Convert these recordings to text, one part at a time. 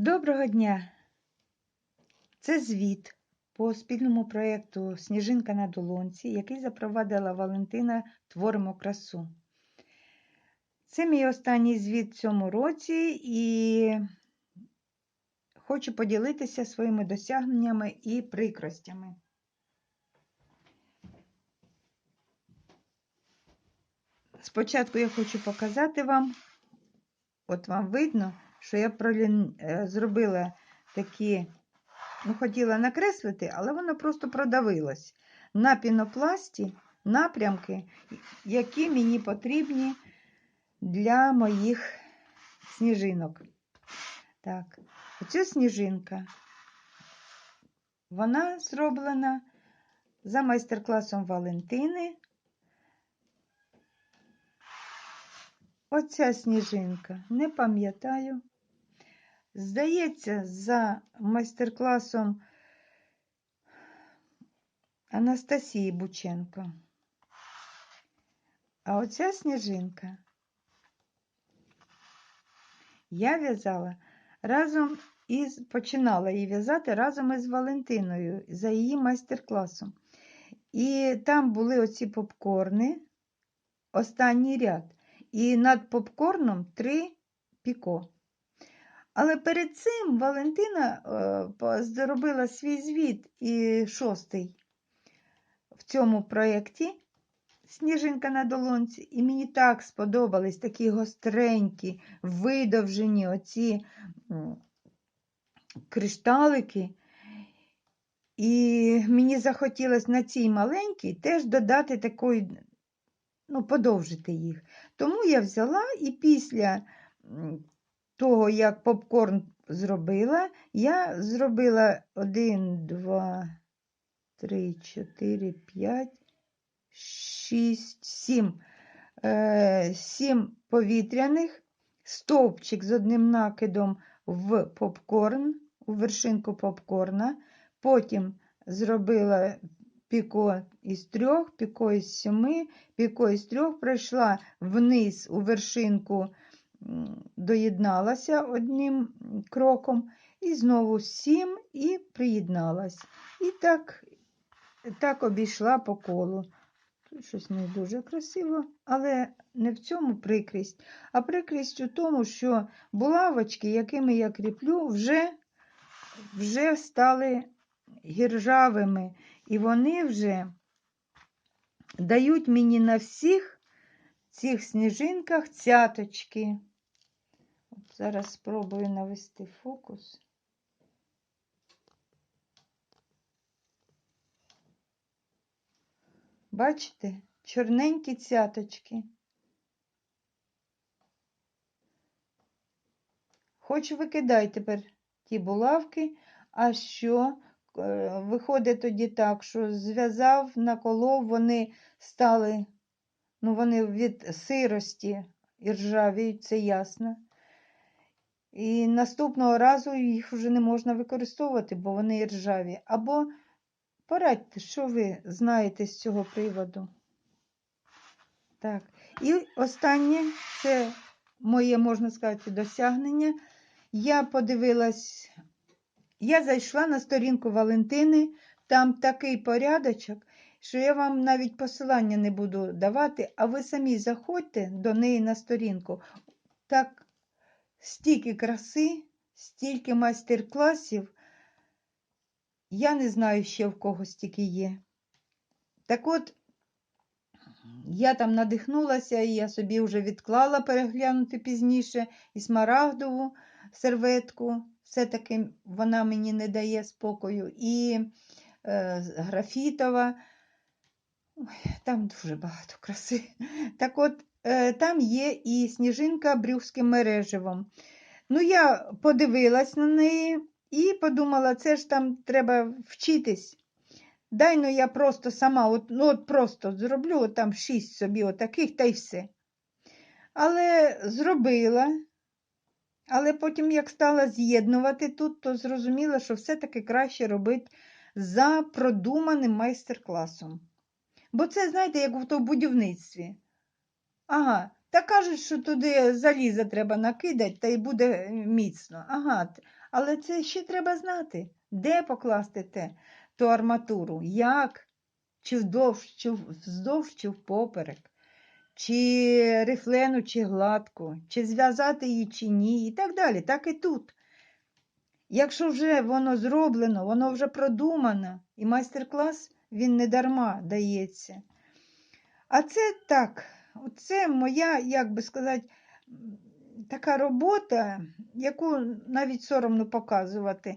Доброго дня! Це звіт по спільному проєкту Сніжинка на долонці, який запровадила Валентина Творимо красу. Це мій останній звіт в цьому році і хочу поділитися своїми досягненнями і прикростями. Спочатку я хочу показати вам, от вам видно, що я пролін... е, зробила такі, ну, хотіла накреслити, але воно просто продавилось. На пінопласті напрямки, які мені потрібні для моїх сніжинок. Так, оця сніжинка, вона зроблена за майстер-класом Валентини. Оця сніжинка, не пам'ятаю. Здається, за майстер-класом Анастасії Бученко. А оця сніжинка я в'язала разом із починала її в'язати разом із Валентиною за її майстер-класом. І там були оці попкорни, останній ряд. І над попкорном три піко. Але перед цим Валентина е, зробила свій звіт і шостий в цьому проєкті Сніжинка на долонці. І мені так сподобались такі гостренькі, видовжені оці кришталики. І мені захотілося на цій маленькій теж додати такої, ну, подовжити їх. Тому я взяла і після того, як попкорн зробила, я зробила 1, 2, 3, 4, 5, 6, 7. 7 повітряних, стовпчик з одним накидом в попкорн, у вершинку попкорна. Потім зробила піко із трьох, піко із сьоми, піко із трьох, пройшла вниз у вершинку, доєдналася одним кроком, і знову сім і приєдналась. І так, так обійшла по колу. Тут щось не дуже красиво, але не в цьому прикрість, а прикрість у тому, що булавочки, якими я кріплю, вже, вже стали гіржавими. І вони вже дають мені на всіх цих сніжинках цяточки. Зараз спробую навести фокус. Бачите, чорненькі цяточки. Хоч викидай тепер ті булавки, а що Е, виходить тоді так, що зв'язав, наколов, вони стали, ну, вони від сирості і ржавіють, це ясно. І наступного разу їх вже не можна використовувати, бо вони ржаві. Або порадьте, що ви знаєте з цього приводу. Так, і останнє це моє, можна сказати, досягнення. Я подивилась я зайшла на сторінку Валентини, там такий порядочок, що я вам навіть посилання не буду давати, а ви самі заходьте до неї на сторінку. Так, стільки краси, стільки майстер-класів. Я не знаю ще в кого стільки є. Так от, я там надихнулася, і я собі вже відклала переглянути пізніше і смарагдову серветку все-таки вона мені не дає спокою. І е, графітова. Ой, Там дуже багато краси. Так от, там є і сніжинка брюхським мереживом. Ну, я подивилась на неї і подумала, це ж там треба вчитись. Дай ну я просто сама, от, ну от просто зроблю от там шість собі отаких та й все. Але зробила, але потім, як стала з'єднувати тут, то зрозуміла, що все-таки краще робити за продуманим майстер-класом. Бо це, знаєте, як в будівництві. Ага, та кажуть, що туди заліза треба накидати, та й буде міцно. Ага, Але це ще треба знати, де покласти те, ту арматуру, як, чи вдовж, чи вздовж, чи впоперек, чи рифлену, чи гладку, чи зв'язати її, чи ні, і так далі. Так і тут. Якщо вже воно зроблено, воно вже продумано, і майстер-клас він не дарма дається. А це так, це моя, як би сказати, така робота, яку навіть соромно показувати.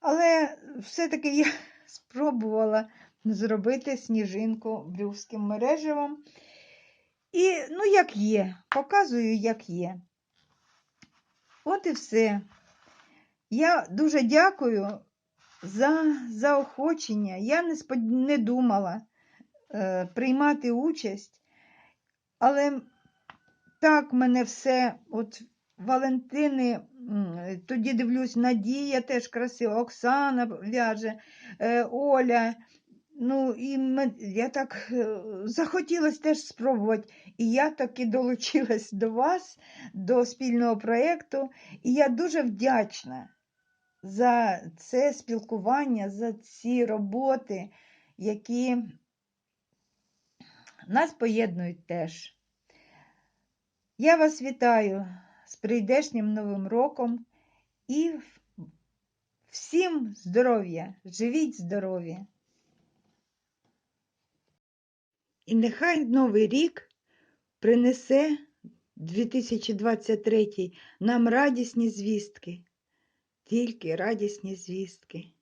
Але все-таки я спробувала зробити сніжинку брюльським мереживом. І, ну, як є, показую, як є. От і все. Я дуже дякую за заохочення. Я не, спод... не думала е, приймати участь, але так мене все, от Валентини, тоді дивлюсь, Надія теж красива, Оксана в'яже, е, Оля. Ну, і ме- я так е, захотілося теж спробувати. І я таки долучилась до вас, до спільного проєкту. І я дуже вдячна за це спілкування, за ці роботи, які нас поєднують теж. Я вас вітаю з прийдешнім Новим роком і всім здоров'я, живіть здорові. І нехай Новий рік принесе 2023 нам радісні звістки, тільки радісні звістки.